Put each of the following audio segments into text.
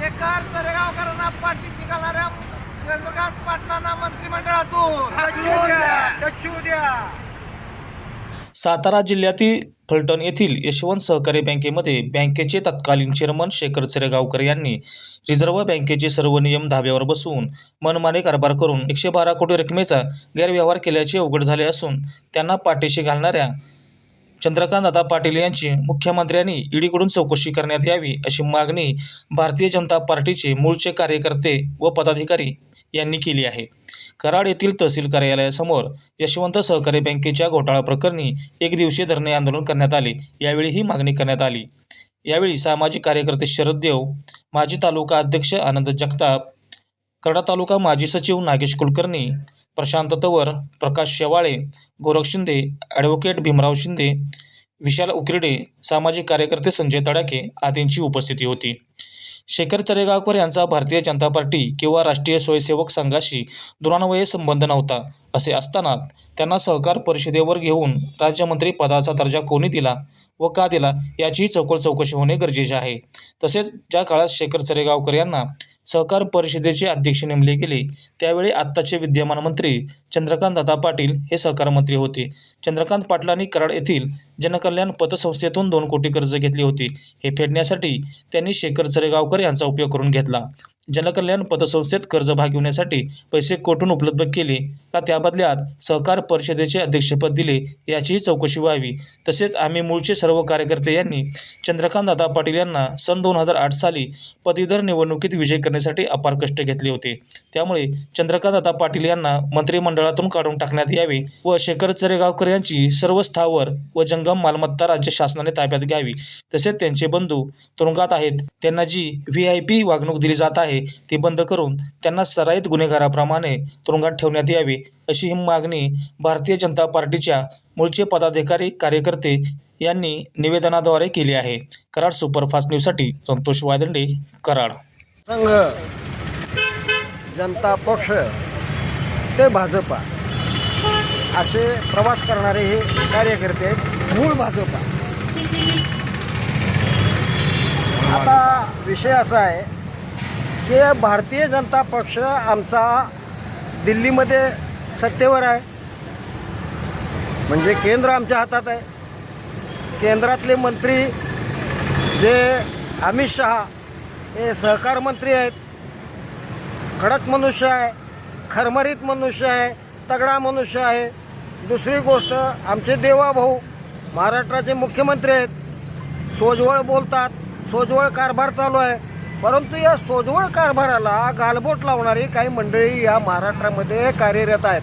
शेखर चरेगावकरांना पाठीशी घालणाऱ्या चंद्रकांत पाटलांना मंत्रिमंडळातून. सातारा जिल्ह्यातील फलटण येथील यशवंत सहकारी बँकेमध्ये बँकेचे तत्कालीन चेअरमन शेखर चरेगावकर यांनी रिझर्व्ह बँकेचे सर्व नियम धाब्यावर बसवून मनमाने कारभार करून एकशे बारा कोटी रकमेचा गैरव्यवहार केल्याचे उघड झाले असून त्यांना पाठीशी घालणाऱ्या चंद्रकांत दादा पाटील यांची मुख्यमंत्र्यांनी ईडीकडून चौकशी करण्यात यावी अशी मागणी भारतीय जनता पार्टीचे मूळचे कार्यकर्ते व पदाधिकारी यांनी केली आहे. कराड येथील तहसील कार्यालयासमोर यशवंत सहकारी बँकेच्या घोटाळा प्रकरणी एक दिवसीय धरणे आंदोलन करण्यात आले. यावेळी ही मागणी करण्यात आली. यावेळी सामाजिक कार्यकर्ते शरद देव माजी तालुका अध्यक्ष आनंद जगताप करडा तालुका माजी सचिव नागेश कुलकर्णी प्रशांत तवर प्रकाश शेवाळे गोरख शिंदे ॲडव्होकेट भीमराव शिंदे विशाल उकिरडे सामाजिक कार्यकर्ते संजय तडाके आदींची उपस्थिती होती. शेखर चरेगावकर यांचा भारतीय जनता पार्टी किंवा राष्ट्रीय स्वयंसेवक संघाशी दुरान्वये संबंध नव्हता. असे असताना त्यांना सहकार परिषदेवर घेऊन राज्यमंत्री पदाचा दर्जा कोणी दिला व का दिला याचीही चौकल चौकशी होणे गरजेचे आहे. तसेच ज्या काळात शेखर चरेगावकर यांना सहकार परिषदेचे अध्यक्ष नेमले गेले. त्यावेळी आत्ताचे विद्यमान मंत्री चंद्रकांत दादा पाटील हे सहकार मंत्री होते. चंद्रकांत पाटलांनी कराड येथील जनकल्याण पतसंस्थेतून दोन कोटी कर्ज घेतली होती. हे फेडण्यासाठी त्यांनी शेखर चरेगावकर यांचा उपयोग करून घेतला. जनकल्याण पतसंस्थेत कर्ज भागविण्यासाठी पैसे कोठून उपलब्ध केले? का त्या बदल्यात सहकार परिषदेचे अध्यक्षपद दिले याचीही चौकशी व्हावी. तसेच आम्ही मूळचे सर्व कार्यकर्ते यांनी चंद्रकांत दादा पाटील यांना सन दोन हजार आठ साली पदवीधर निवडणुकीत विजय करण्यासाठी अपार कष्ट घेतले होते. त्यामुळे चंद्रकांत दादा पाटील यांना मंत्रिमंडळातून काढून टाकण्यात यावे व शेखर चरेगावकर यांची सर्व स्थावर व जंगम मालमत्ता राज्य शासनाने ताब्यात घ्यावी. तसेच त्यांचे बंधू तुरुंगात आहेत. त्यांना जी व्ही आय पी वागणूक दिली जात आहे ती बंद करून त्यांना सराईत गुन्हेगाराप्रमाणे तुरुंगात ठेवण्यात यावी अशी ही मागणी भारतीय जनता पार्टीच्या मूळचे पदाधिकारी कार्यकर्ते यांनी निवेदनाद्वारे केली आहे. कराड सुपरफास्ट न्यूजसाठी संतोष वायदंडे कराड. संघ जनता पक्ष ते भाजपा. असे प्रवास करणारे हे कार्यकर्ते आहेत मूळ भाजपा. आता विषय असा आहे की भारतीय जनता पक्ष आमचा दिल्लीमध्ये सत्तेवर आहे. म्हणजे केंद्र आमच्या हातात आहे. केंद्रातले मंत्री जे अमित शहा हे सहकार मंत्री आहेत. खडक मनुष्य आहे. खरमरीत मनुष्य आहे तगडा मनुष्य आहे. दुसरी गोष्ट आमचे देवाभाऊ महाराष्ट्राचे मुख्यमंत्री आहेत. सोजवळ बोलतात सोजवळ कारभार चालू आहे. परंतु या सोजवळ कारभाराला गालबोट लावणारी काही मंडळी या महाराष्ट्रामध्ये कार्यरत आहेत.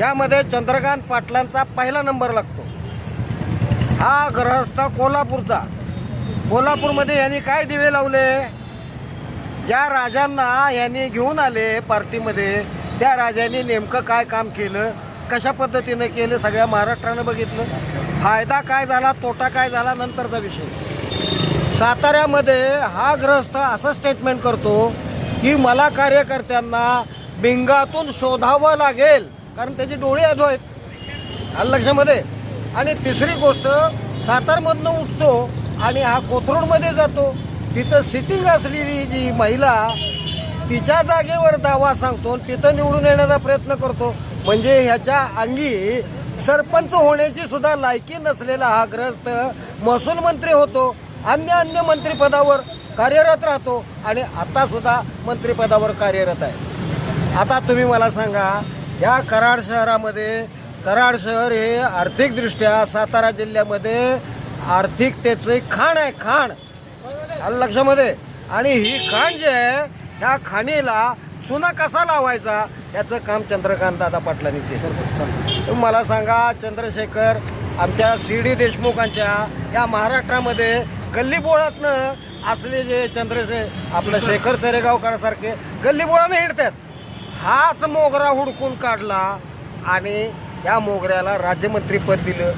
यामध्ये चंद्रकांत पाटलांचा पहिला नंबर लागतो. हा ग्रहस्थ कोल्हापूरचा. कोल्हापूरमध्ये यांनी काय दिवे लावले? ज्या राजांना यांनी घेऊन आले पार्टीमध्ये त्या राजांनी नेमकं काय काम केलं? कशा पद्धतीनं केलं? सगळ्या महाराष्ट्रानं बघितलं. फायदा काय झाला? तोटा काय झाला? नंतरचा विषय. साताऱ्यामध्ये हा ग्रस्त असं स्टेटमेंट करतो की मला कार्यकर्त्यांना बिंगातून शोधावं लागेल. कारण त्याची डोळे अधो आहेत. आलं लक्षामध्ये? आणि तिसरी गोष्ट सातारमधनं उठतो आणि हा कोथरूडमध्ये जातो. तिथं सिटिंग असलेली जी महिला तिच्या जागेवर दावा सांगतो आणि तिथं निवडून येण्याचा प्रयत्न करतो. म्हणजे ह्याच्या अंगी सरपंच होण्याची सुद्धा लायकी नसलेला हा ग्रस्त महसूल मंत्री होतो. अन्य अन्य मंत्रिपदावर कार्यरत राहतो आणि आता सुद्धा मंत्रिपदावर कार्यरत आहे. आता तुम्ही मला सांगा या कराड शहरामध्ये कराड शहर हे आर्थिकदृष्ट्या सातारा जिल्ह्यामध्ये आर्थिकतेचं खाण आहे खाण. आलं लक्षामध्ये? आणि ही खाण जी आहे ह्या खाणीला चुना कसा लावायचा? याचं काम चंद्रकांत दादा पाटलांनी केलं. तुम्ही मला सांगा चंद्रशेखर आमच्या सी डी देशमुखांच्या या महाराष्ट्रामध्ये गल्लीबोळातनं असले जे चंद्रशे आपलं शेखर तरेगावकरांसारखे गल्लीबोळानं हिंडतात हाच मोगरा हुडकून काढला आणि या मोगऱ्याला राज्यमंत्रीपद दिलं.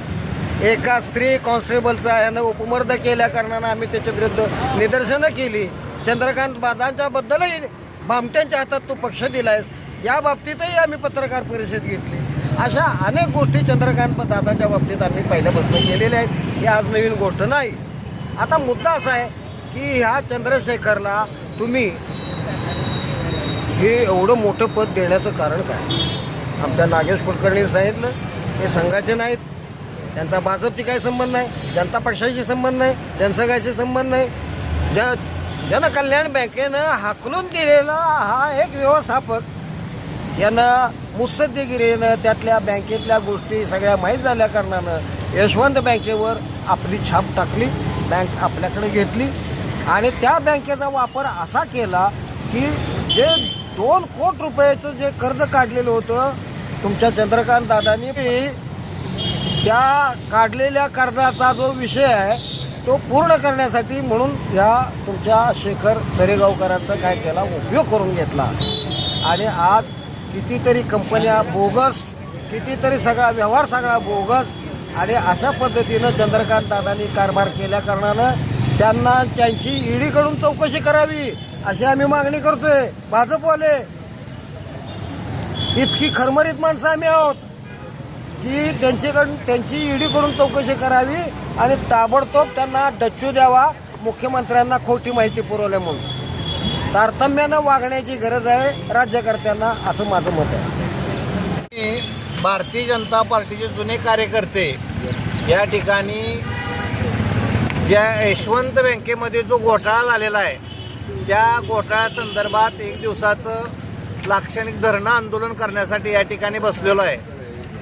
एका स्त्री कॉन्स्टेबलचा यानं उपमर्द केल्या कारणानं आम्ही त्याच्या विरुद्ध निदर्शनं केली. चंद्रकांत बादांच्या बद्दलही भामट्यांच्या हातात तो पक्ष दिलायस या बाबतीतही आम्ही पत्रकार परिषद घेतली. अशा अनेक गोष्टी चंद्रकांत दादाच्या बाबतीत आम्ही पहिल्यापासून केलेल्या आहेत. ही आज नवीन गोष्ट नाही. आता मुद्दा असा आहे की ह्या चंद्रशेखरला तुम्ही हे एवढं मोठं पद देण्याचं कारण काय? आमच्या नागेश कुलकर्णीने सांगितलं. हे संघाचे नाहीत. त्यांचा भाजपची काही संबंध नाही जनता पक्षाशी संबंध नाही जनसंघाशी संबंध नाही. ज जनकल्याण बँकेनं हाकलून दिलेला हा एक व्यवस्थापक यानं मुत्सद्देगिरीनं त्यातल्या बँकेतल्या गोष्टी सगळ्या माहीत झाल्या कारणानं यशवंत बँकेवर आपली छाप टाकली बँक आपल्याकडे घेतली. आणि त्या बँकेचा वापर असा केला की जे दोन कोट रुपयाचं जे कर्ज काढलेलं होतं तुमच्या चंद्रकांत दादांनी त्या काढलेल्या कर्जाचा जो विषय आहे तो पूर्ण करण्यासाठी म्हणून ह्या तुमच्या शेखर दरेगावकरांचा काय त्याला उपयोग करून घेतला. आणि आज कितीतरी कंपन्या बोगस कितीतरी सगळा व्यवहार सगळा बोगस आणि अशा पद्धतीनं चंद्रकांत दादांनी कारभार केल्या कारणानं त्यांना त्यांची ईडीकडून चौकशी करावी अशी आम्ही मागणी करतोय. भाजपवाले इतकी खरमरीत माणसं आम्ही आहोत. की त्यांच्याकडून त्यांची ईडी करून चौकशी करावी आणि ताबडतोब त्यांना डच्चू द्यावा मुख्यमंत्र्यांना खोटी माहिती पुरवल्या म्हणून. तारतम्यानं वागण्याची गरज आहे राज्यकर्त्यांना असं माझं मत आहे. भारतीय जनता पार्टीचे जुने कार्यकर्ते या ठिकाणी ज्या यशवंत बँकेमध्ये जो घोटाळा झालेला आहे त्या घोटाळ्यासंदर्भात एक दिवसाचं लाक्षणिक धरणं आंदोलन करण्यासाठी या ठिकाणी बसलेलो आहे.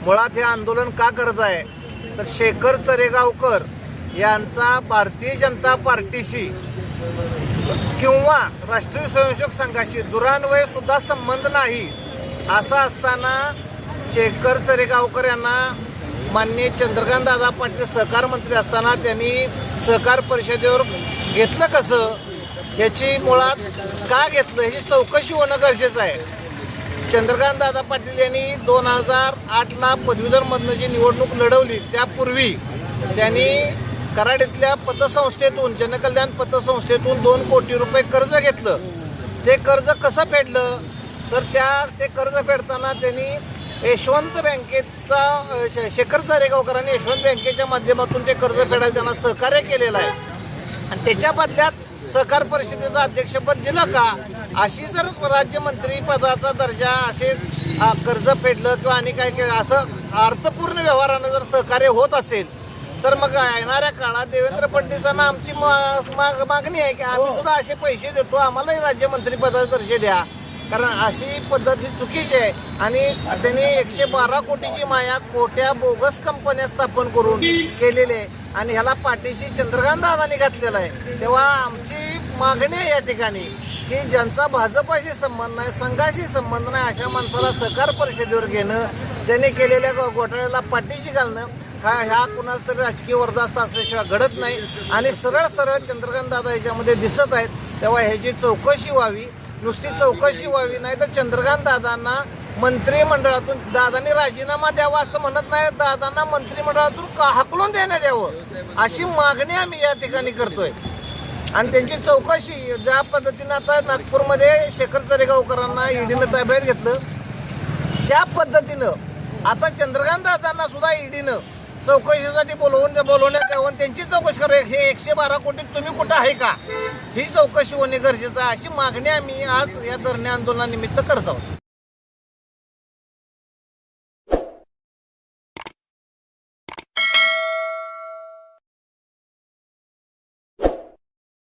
मुळात हे आंदोलन का करत आहे? तर शेखर चरेगावकर यांचा भारतीय जनता पार्टीशी किंवा राष्ट्रीय स्वयंसेवक संघाशी दुरान्वय सुद्धा संबंध नाही असं असताना शेखर चरेगावकर यांना माननीय चंद्रकांत दादा पाटील सहकार मंत्री असताना त्यांनी सहकार परिषदेवर घेतलं कसं? ह्याची मुळात का घेतलं? ह्याची चौकशी होणं गरजेचं आहे. चंद्रकांत दादा पाटील यांनी दोन हजार आठला पदवीधरमधनं जी निवडणूक लढवली त्यापूर्वी त्यांनी कराडीतल्या पतसंस्थेतून जनकल्याण पतसंस्थेतून दोन कोटी रुपये कर्ज घेतलं. ते कर्ज कसं फेडलं? तर त्या ते कर्ज फेडताना त्यांनी यशवंत बँकेचा शेखर चारेगावकरांनी यशवंत बँकेच्या माध्यमातून ते कर्ज फेडायला त्यांना सहकार्य केलेलं आहे. आणि त्याच्या बदल्यात सहकार परिषदेचं अध्यक्षपद दिलं का? अशी जर राज्यमंत्री पदाचा दर्जा असे कर्ज फेडलं किंवा आणि काय केलं असं अर्थपूर्ण व्यवहारानं जर सहकार्य होत असेल तर मग येणाऱ्या काळात देवेंद्र फडणवीसांना आमची मागणी आहे की आम्ही सुद्धा असे पैसे देतो आम्हालाही राज्यमंत्री पदाचा दर्जा द्या. कारण अशी पद्धत ही चुकीची आहे. आणि त्यांनी एकशे बारा कोटीची माया खोट्या बोगस कंपन्या स्थापन करून केलेली आहे. आणि ह्याला पाठीशी चंद्रकांत दादांनी घातलेला आहे. तेव्हा आमची मागणी आहे या ठिकाणी की ज्यांचा भाजपाशी संबंध नाही संघाशी संबंध नाही अशा माणसाला सहकार परिषदेवर घेणं त्यांनी केलेल्या घोटाळ्याला पाठीशी घालणं हा ह्या कुणाच तरी राजकीय वर्धास्त असल्याशिवाय घडत नाही. आणि सरळ सरळ चंद्रकांत दादा याच्यामध्ये दिसत आहेत तेव्हा ह्याची चौकशी व्हावी नुसती चौकशी व्हावी नाही तर चंद्रकांत दादांना मंत्रिमंडळातून दादांनी राजीनामा द्यावा असं म्हणत नाही दादांना मंत्रिमंडळातून का हाकलून देण्यात यावं? अशी मागणी आम्ही या ठिकाणी करतोय. आणि त्यांची चौकशी ज्या पद्धतीनं आता नागपूरमध्ये शेखर चरेगावकरांना ईडीनं ताब्यात घेतलं त्या पद्धतीनं आता चंद्रकांत दादांना सुद्धा ईडीनं चौकशीसाठी बोलवून बोलवण्यात यावं त्यांची चौकशी करू हे एकशे बारा कोटीत तुम्ही कुठं आहे का? ही चौकशी होणे गरजेचं आहे. अशी मागणी आम्ही आज या धरणे आंदोलनानिमित्त करत आहोत.